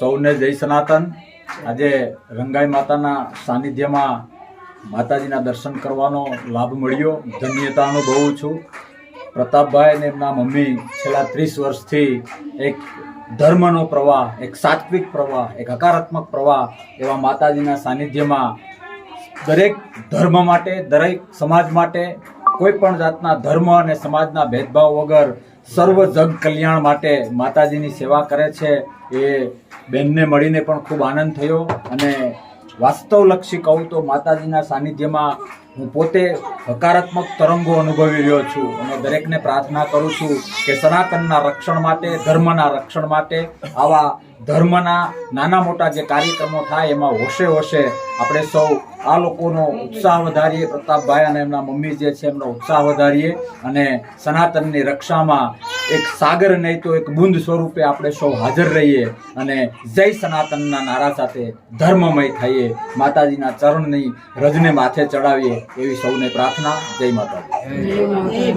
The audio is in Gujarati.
સૌને જય સનાતન. આજે રંગાઈ માતાના સાનિધ્યમાં માતાજીના દર્શન કરવાનો લાભ મળ્યો. ધન્યતા અનુભવું છું. પ્રતાપભાઈ અને એમના મમ્મી છેલ્લા ત્રીસ વર્ષથી એક ધર્મનો પ્રવાહ, એક સાત્વિક પ્રવાહ, એક હકારાત્મક પ્રવાહ એવા માતાજીના સાનિધ્યમાં દરેક ધર્મ માટે, દરેક સમાજ માટે, કોઈ પણ જાતના ધર્મ અને સમાજના ભેદભાવ વગર સર્વ જગ કલ્યાણ માટે માતાજીની સેવા કરે છે. એ બેનને મળીને પણ ખૂબ આનંદ થયો અને વાસ્તવલક્ષી કહું તો માતાજીના સાનિધ્યમાં હું પોતે હકારાત્મક તરંગો અનુભવી રહ્યો છું અને દરેકને પ્રાર્થના કરું છું કે સનાતનના રક્ષણ માટે, ધર્મના રક્ષણ માટે, આવા ધર્મના નાના મોટા જે કાર્યક્રમો થાય એમાં હોશે હોશે આપણે સૌ આ લોકોનો ઉત્સાહ વધારીએ. પ્રતાપભાઈ અને એમના મમ્મી જે છે એમનો ઉત્સાહ વધારીએ અને સનાતનની રક્ષામાં એક સાગર નહીં તો એક બુંદ સ્વરૂપે આપણે સૌ હાજર રહીએ અને જય સનાતનના નારા સાથે ધર્મમય થઈએ, માતાજીના ચરણની રજને માથે ચડાવીએ એવી સૌને પ્રાર્થના. જય માતાજી.